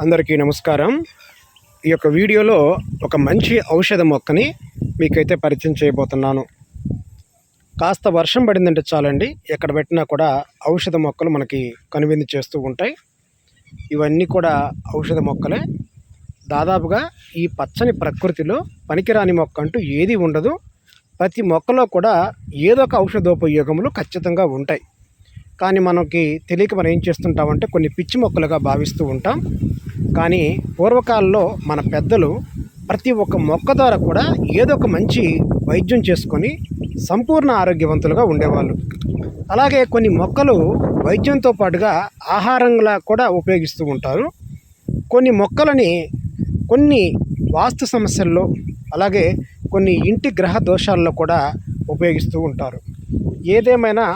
అందరికీ నమస్కారం. ఈ యొక్క వీడియోలో ఒక మంచి ఔషధ మొక్కని మీకైతే పరిచయం చేయబోతున్నాను. కాస్త వర్షం పడిందంటే చాలండి. ఎక్కడ పెట్టినా కూడా ఔషధ మొక్కలు మనకి కనువిందు చేస్తూ ఉంటాయి. ఇవన్నీ కూడా ఔషధ మొక్కలే. దాదాపుగా ఈ పచ్చని ప్రకృతిలో పనికిరాని మొక్క అంటూ ఏది ఉండదు. ప్రతి మొక్కలో కూడా ఏదో ఒక ఔషధోపయోగములు ఖచ్చితంగా ఉంటాయి. కానీ మనకి తెలియక మనం ఏం చేస్తుంటామంటే కొన్ని పిచ్చి మొక్కలుగా భావిస్తూ ఉంటాం. కానీ పూర్వకాలంలో మన పెద్దలు ప్రతి ఒక్క మొక్క ద్వారా కూడా ఏదో ఒక మంచి వైద్యం చేసుకొని సంపూర్ణ ఆరోగ్యవంతులుగా ఉండేవాళ్ళు. అలాగే కొన్ని మొక్కలు వైద్యంతో పాటుగా ఆహారంగా కూడా ఉపయోగిస్తూ ఉంటారు. కొన్ని మొక్కలని కొన్ని వాస్తు సమస్యల్లో అలాగే కొన్ని ఇంటి గ్రహ దోషాల్లో కూడా ఉపయోగిస్తూ ఉంటారు. ఏదేమైనా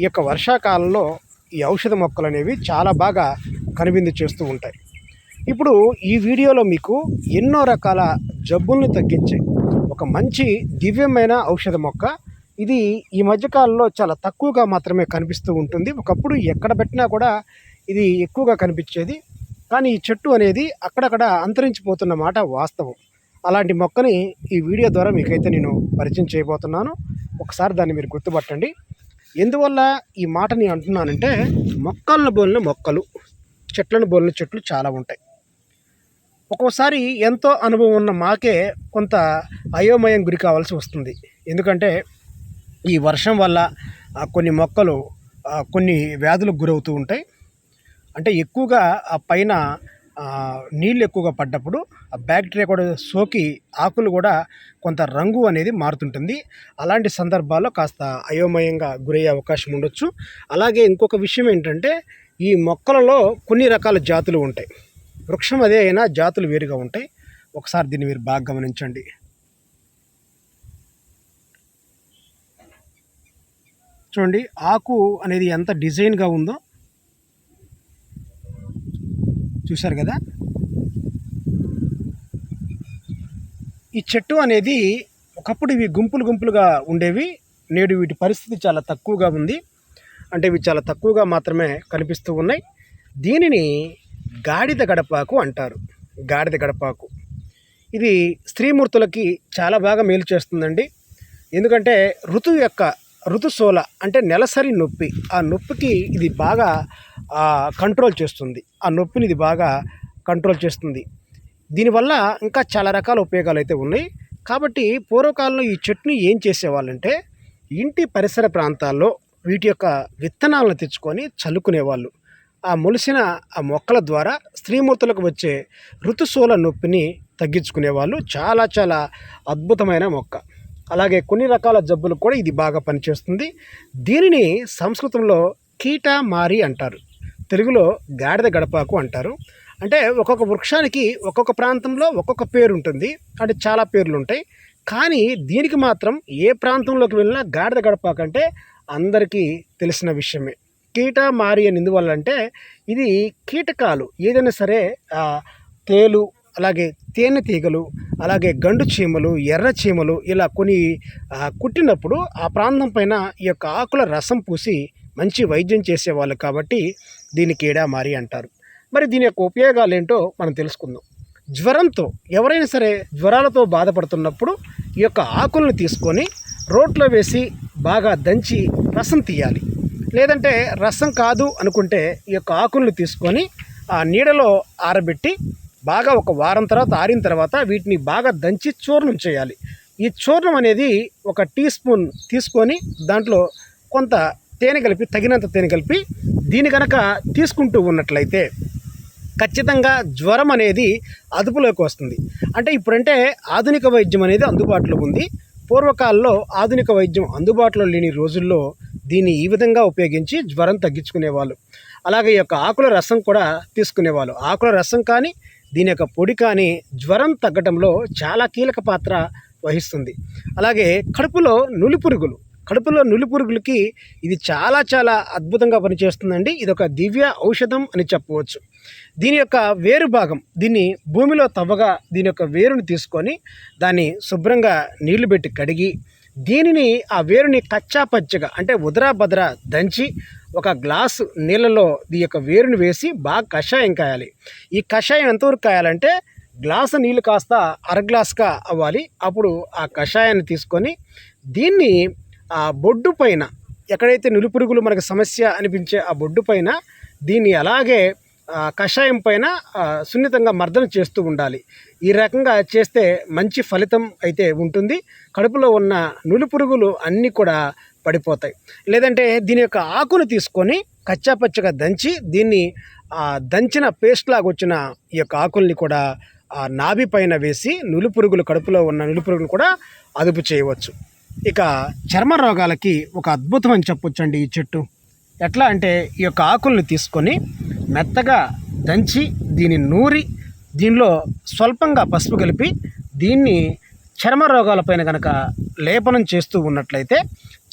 ఈ యొక్క వర్షాకాలంలో ఈ ఔషధ మొక్కలు అనేవి చాలా బాగా కనువిందు చేస్తూ ఉంటాయి. ఇప్పుడు ఈ వీడియోలో మీకు ఎన్నో రకాల జబ్బుల్ని తగ్గించే ఒక మంచి దివ్యమైన ఔషధ మొక్క. ఇది ఈ మధ్యకాలంలో చాలా తక్కువగా మాత్రమే కనిపిస్తూ ఉంటుంది. ఒకప్పుడు ఎక్కడ పెట్టినా కూడా ఇది ఎక్కువగా కనిపించేది. కానీ ఈ చెట్టు అనేది అక్కడక్కడ అంతరించిపోతున్న మాట వాస్తవం. అలాంటి మొక్కని ఈ వీడియో ద్వారా మీకైతే నేను పరిచయం చేయబోతున్నాను. ఒకసారి దాన్ని మీరు గుర్తుపట్టండి. ఎందువల్ల ఈ మాటని అంటున్నానంటే మొక్కలను బోలిన మొక్కలు చెట్లను బోలిన చెట్లు చాలా ఉంటాయి. ఒక్కోసారి ఎంతో అనుభవం ఉన్న మాకే కొంత అయోమయం గురి కావాల్సి వస్తుంది. ఎందుకంటే ఈ వర్షం వల్ల కొన్ని మొక్కలు కొన్ని వ్యాధులకు గురవుతూ ఉంటాయి. అంటే ఎక్కువగా ఆ పైన నీళ్ళు ఎక్కువగా పడ్డప్పుడు ఆ బ్యాక్టీరియా కూడా సోకి ఆకులు కూడా కొంత రంగు అనేది మారుతుంటుంది. అలాంటి సందర్భాల్లో కాస్త అయోమయంగా గురయ్యే అవకాశం ఉండొచ్చు. అలాగే ఇంకొక విషయం ఏంటంటే ఈ మొక్కలలో కొన్ని రకాల జాతులు ఉంటాయి. వృక్షం అదే అయినా జాతులు వేరుగా ఉంటాయి. ఒకసారి దీన్ని మీరు బాగా గమనించండి. చూడండి ఆకు అనేది ఎంత డిజైన్గా ఉందో చూశారు కదా? ఈ చెట్టు అనేది ఒకప్పుడు ఇవి గుంపులు గుంపులుగా ఉండేవి. నేడు వీటి పరిస్థితి చాలా తక్కువగా ఉంది. అంటే ఇవి చాలా తక్కువగా మాత్రమే కనిపిస్తూ ఉన్నాయి. దీనిని గాడిద గడపాకు అంటారు. గాడిద గడపాకు. ఇది స్త్రీమూర్తులకి చాలా బాగా మేలు చేస్తుందండి. ఎందుకంటే ఋతువు యొక్క ఋతుశూల అంటే నెలసరి నొప్పి. ఆ నొప్పికి ఇది బాగా కంట్రోల్ చేస్తుంది. ఆ నొప్పిని ఇది బాగా కంట్రోల్ చేస్తుంది. దీనివల్ల ఇంకా చాలా రకాల ఉపయోగాలు అయితే ఉన్నాయి. కాబట్టి పూర్వకాలంలో ఈ చెట్టుని ఏం చేసేవాళ్ళంటే ఇంటి పరిసర ప్రాంతాల్లో వీటి యొక్క విత్తనాలను తెచ్చుకొని చల్లుకునేవాళ్ళు. ఆ మొలిసిన ఆ మొక్కల ద్వారా స్త్రీమూర్తులకు వచ్చే ఋతుశూల నొప్పిని తగ్గించుకునేవాళ్ళు. చాలా చాలా అద్భుతమైన మొక్క. అలాగే కొన్ని రకాల జబ్బులకు కూడా ఇది బాగా పనిచేస్తుంది. దీనిని సంస్కృతంలో కీట మారి అంటారు. తెలుగులో గాడిద గడపాకు అంటారు. అంటే ఒక్కొక్క వృక్షానికి ఒక్కొక్క ప్రాంతంలో ఒక్కొక్క పేరు ఉంటుంది. అంటే చాలా పేర్లు ఉంటాయి. కానీ దీనికి మాత్రం ఏ ప్రాంతంలోకి వెళ్ళినా గాడిద గడపాకు అంటే అందరికీ తెలిసిన విషయమే. కీట మారి అని ఎందువల్ల అంటే ఇది కీటకాలు. ఏదైనా సరే తేలు అలాగే తేనె తీగలు అలాగే గండు చీమలు ఎర్ర చీమలు ఇలా కొన్ని కుట్టినప్పుడు ఆ ప్రాంతం పైన ఈ యొక్క ఆకుల రసం పూసి మంచి వైద్యం చేసేవాళ్ళు కాబట్టి దీన్ని కీడామారి అంటారు. మరి దీని యొక్క ఉపయోగాలు ఏంటో మనం తెలుసుకుందాం. జ్వరంతో ఎవరైనా సరే జ్వరాలతో బాధపడుతున్నప్పుడు ఈ యొక్క ఆకులను తీసుకొని రోట్లో వేసి బాగా దంచి రసం తీయాలి. లేదంటే రసం కాదు అనుకుంటే ఈ యొక్క ఆకులను తీసుకొని ఆ నీడలో ఆరబెట్టి బాగా ఒక వారం తర్వాత ఆరిన తర్వాత వీటిని బాగా దంచి చూర్ణం చేయాలి. ఈ చూర్ణం అనేది ఒక టీ స్పూన్ తీసుకొని దాంట్లో కొంత తేనె కలిపి తగినంత తేనె కలిపి దీని కనుక తీసుకుంటూ ఉన్నట్లయితే ఖచ్చితంగా జ్వరం అనేది అదుపులోకి వస్తుంది. అంటే ఇప్పుడంటే ఆధునిక వైద్యం అనేది అందుబాటులో ఉంది. పూర్వకాలంలో ఆధునిక వైద్యం అందుబాటులో లేని రోజుల్లో దీన్ని ఈ విధంగా ఉపయోగించి జ్వరం తగ్గించుకునేవాళ్ళు. అలాగే ఈ యొక్క ఆకుల రసం కూడా తీసుకునేవాళ్ళు. ఆకుల రసం కానీ దీని యొక్క పొడి కానీ జ్వరం తగ్గడంలో చాలా కీలక పాత్ర వహిస్తుంది. అలాగే కడుపులో నులి పురుగులు కడుపులో నులి పురుగులకి ఇది చాలా చాలా అద్భుతంగా పనిచేస్తుందండి. ఇది ఒక దివ్య ఔషధం అని చెప్పవచ్చు. దీని యొక్క వేరు భాగం దీన్ని భూమిలో తవ్వగా దీని యొక్క వేరుని తీసుకొని దాన్ని శుభ్రంగా నీళ్ళు పెట్టి కడిగి దీనిని ఆ వేరుని కచ్చా పచ్చగా అంటే ఉదరా బదరా దంచి ఒక గ్లాసు నీళ్ళలో ఈ యొక్క వేరుని వేసి బాగా కషాయం కాయాలి. ఈ కషాయం ఎంతవరకు కాయాలంటే గ్లాసు నీళ్ళు కాస్త అర గ్లాస్గా అవ్వాలి. అప్పుడు ఆ కషాయాన్ని తీసుకొని దీన్ని ఆ బొడ్డు పైన ఎక్కడైతే నులిపురుగులు మనకు సమస్య అనిపించే ఆ బొడ్డు పైన దీన్ని అలాగే కషాయం పైన సున్నితంగా మర్దన చేస్తూ ఉండాలి. ఈ రకంగా చేస్తే మంచి ఫలితం అయితే ఉంటుంది. కడుపులో ఉన్న నులిపురుగులు అన్నీ కూడా పడిపోతాయి. లేదంటే దీని యొక్క ఆకును తీసుకొని కచ్చాపచ్చగా దంచి దీన్ని దంచిన పేస్ట్ లాగా వచ్చిన ఈ యొక్క ఆకుల్ని కూడా ఆ నాభి పైన వేసి నులిపురుగులు కడుపులో ఉన్న నులిపురుగులు కూడా అదుపు చేయవచ్చు. ఇక చర్మ రోగాలకి ఒక అద్భుతం అని చెప్పొచ్చండి ఈ చెట్టు. ఎట్లా అంటే ఈ యొక్క ఆకుల్ని తీసుకొని మెత్తగా దంచి దీన్ని నూరి దీనిలో స్వల్పంగా పసుపు కలిపి దీన్ని చర్మ రోగాలపైన కనుక లేపనం చేస్తూ ఉన్నట్లయితే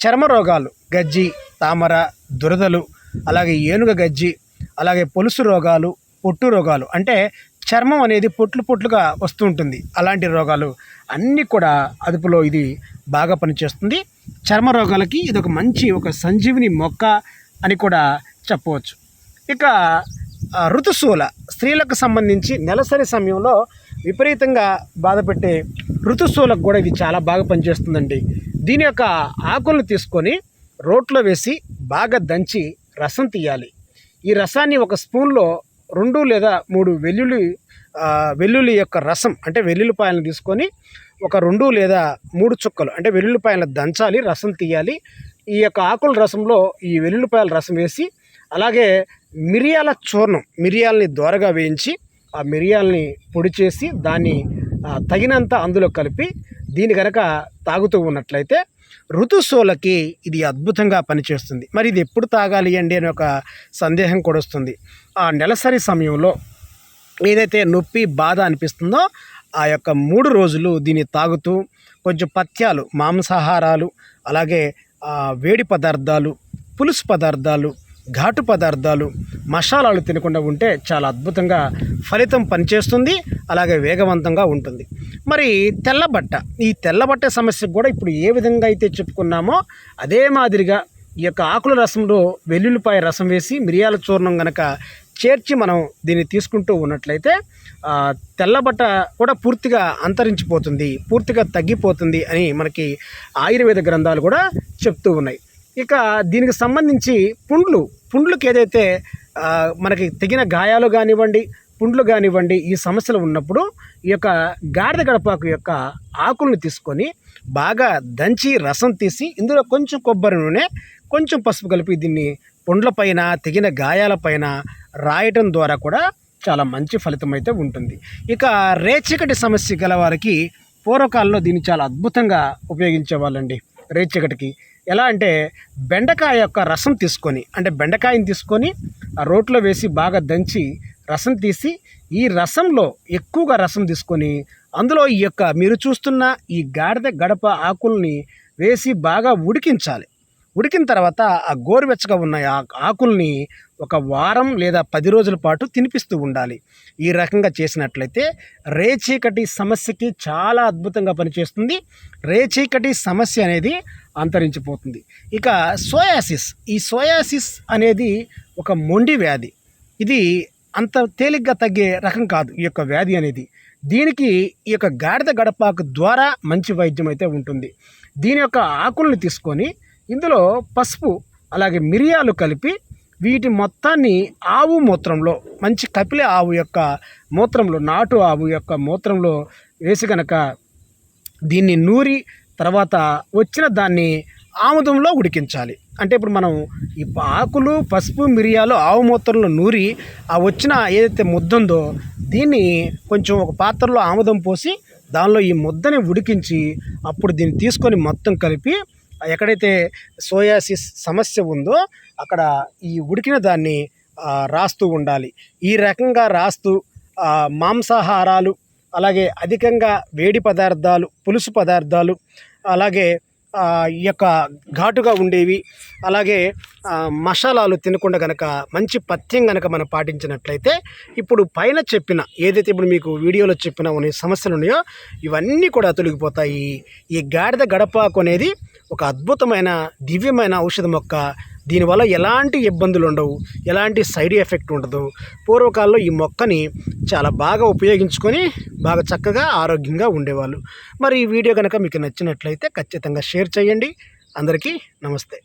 చర్మ రోగాలు గజ్జి తామర దురదలు అలాగే ఏనుగ గజ్జి అలాగే పొలుసు రోగాలు పొట్టు రోగాలు అంటే చర్మం అనేది పొట్లు పొట్లుగా వస్తూ ఉంటుంది. అలాంటి రోగాలు అన్నీ కూడా అదుపులో ఇది బాగా పనిచేస్తుంది. చర్మ రోగాలకి ఇది ఒక మంచి ఒక సంజీవిని మొక్క అని కూడా చెప్పవచ్చు. ఇక ఋతుశూల స్త్రీలకు సంబంధించి నెలసరి సమయంలో విపరీతంగా బాధపెట్టే ఋతుశూలకు కూడా ఇది చాలా బాగా పనిచేస్తుందండి. దీని యొక్క ఆకులను తీసుకొని రోట్లో వేసి బాగా దంచి రసం తీయాలి. ఈ రసాన్ని ఒక స్పూన్లో రెండు లేదా మూడు వెల్లుల్లి వెల్లుల్లి యొక్క రసం అంటే వెల్లుల్లిపాయలను తీసుకొని ఒక రెండు లేదా మూడు చుక్కలు అంటే వెల్లుల్లిపాయలను దంచాలి రసం తీయాలి. ఈ యొక్క ఆకుల రసంలో ఈ వెల్లుల్లిపాయల రసం వేసి అలాగే మిరియాల చూర్ణం మిరియాలని దోరగా వేయించి ఆ మిరియాలని పొడి చేసి దాన్ని తగినంత అందులో కలిపి దీని కనుక తాగుతూ ఉన్నట్లయితే ఋతుశూలకి ఇది అద్భుతంగా పనిచేస్తుంది. మరి ఇది ఎప్పుడు తాగాలి అండి అని ఒక సందేహం కూడా వస్తుంది. ఆ నెలసరి సమయంలో ఏదైతే నొప్పి బాధ అనిపిస్తుందో ఆ యొక్క మూడు రోజులు దీన్ని తాగుతూ కొంచెం పథ్యాలు మాంసాహారాలు అలాగే వేడి పదార్థాలు పులుసు పదార్థాలు ఘాటు పదార్థాలు మసాలాలు తినకుండా ఉంటే చాలా అద్భుతంగా ఫలితం పనిచేస్తుంది అలాగే వేగవంతంగా ఉంటుంది. మరి తెల్లబట్ట ఈ తెల్లబట్ట సమస్యకు కూడా ఇప్పుడు ఏ విధంగా అయితే చెప్పుకున్నామో అదే మాదిరిగా ఈ యొక్క ఆకుల రసంలో వెల్లుల్లిపాయ రసం వేసి మిరియాల చూర్ణం కనుక చేర్చి మనం దీన్ని తీసుకుంటూ ఉన్నట్లయితే తెల్లబట్ట కూడా పూర్తిగా అంతరించిపోతుంది పూర్తిగా తగ్గిపోతుంది అని మనకి ఆయుర్వేద గ్రంథాలు కూడా చెప్తూ ఉన్నాయి. ఇక దీనికి సంబంధించి పుండ్లు పుండ్లకి ఏదైతే మనకి తగిన గాయాలు కానివ్వండి పుండ్లు కానివ్వండి ఈ సమస్యలు ఉన్నప్పుడు ఈ యొక్క గాడిద గడపాకు యొక్క ఆకులను తీసుకొని బాగా దంచి రసం తీసి ఇందులో కొంచెం కొబ్బరి నూనె కొంచెం పసుపు కలిపి దీన్ని పుండ్లపైన తెగిన గాయాలపైన రాయటం ద్వారా కూడా చాలా మంచి ఫలితం అయితే ఉంటుంది. ఇక రేచకటి సమస్య గల వారికి పూర్వకాలంలో దీన్ని చాలా అద్భుతంగా ఉపయోగించేవాళ్ళండి. రేచకటికి ఎలా అంటే బెండకాయ యొక్క రసం తీసుకొని అంటే బెండకాయని తీసుకొని ఆ రోట్లో వేసి బాగా దంచి రసం తీసి ఈ రసంలో ఎక్కువగా రసం తీసుకొని అందులో ఈ యొక్క మీరు చూస్తున్న ఈ గాడిద గడప ఆకుల్ని వేసి బాగా ఉడికించాలి. ఉడికిన తర్వాత ఆ గోరువెచ్చగా ఉన్న ఆ ఆకుల్ని ఒక వారం లేదా పది రోజుల పాటు తినిపిస్తూ ఉండాలి. ఈ రకంగా చేసినట్లయితే రేచీకటి సమస్యకి చాలా అద్భుతంగా పనిచేస్తుంది. రేచీకటి సమస్య అనేది అంతరించిపోతుంది. ఇక సోయాసిస్ ఈ సోయాసిస్ అనేది ఒక మొండి వ్యాధి. ఇది అంత తేలిగ్గా తగ్గే రకం కాదు ఈ యొక్క వ్యాధి అనేది. దీనికి ఈ యొక్క గాడిద గడపాకు ద్వారా మంచి వైద్యం అయితే ఉంటుంది. దీని యొక్క ఆకుల్ని తీసుకొని ఇందులో పసుపు అలాగే మిరియాలు కలిపి వీటి మొత్తాన్ని ఆవు మూత్రంలో మంచి కపిల ఆవు యొక్క మూత్రంలో నాటు ఆవు యొక్క మూత్రంలో వేసి కనుక దీన్ని నూరి తర్వాత వచ్చిన దాన్ని ఆముదంలో ఉడికించాలి. అంటే ఇప్పుడు మనం ఈ ఆకులు పసుపు మిరియాలు ఆవు మూత్రంలో నూరి ఆ వచ్చిన ఏదైతే ముద్ద ఉందో దీన్ని కొంచెం ఒక పాత్రలో ఆముదం పోసి దానిలో ఈ ముద్దని ఉడికించి అప్పుడు దీన్ని తీసుకొని మొత్తం కలిపి ఎక్కడైతే సోయాసిస్ సమస్య ఉందో అక్కడ ఈ ఉడికిన దాన్ని రాస్తూ ఉండాలి. ఈ రకంగా రాస్తూ మాంసాహారాలు అలాగే అధికంగా వేడి పదార్థాలు పులుసు పదార్థాలు అలాగే ఈ యొక్క ఘాటుగా ఉండేవి అలాగే మసాలాలు తినకుండా కనుక మంచి పథ్యం కనుక మనం పాటించినట్లయితే ఇప్పుడు పైన చెప్పిన ఏదైతే ఇప్పుడు మీకు వీడియోలో చెప్పిన కొన్ని సమస్యలు ఉన్నాయో ఇవన్నీ కూడా తొలగిపోతాయి. ఈ గాడిద గడపాకు అనేది ఒక అద్భుతమైన దివ్యమైన ఔషధం యొక్క దీనివల్ల ఎలాంటి ఇబ్బందులు ఉండవు ఎలాంటి సైడ్ ఎఫెక్ట్ ఉండదు. పూర్వకాలంలో ఈ మొక్కని చాలా బాగా ఉపయోగించుకొని బాగా చక్కగా ఆరోగ్యంగా ఉండేవాళ్ళు. మరి ఈ వీడియో కనుక మీకు నచ్చినట్లయితే ఖచ్చితంగా షేర్ చేయండి. అందరికీ నమస్తే.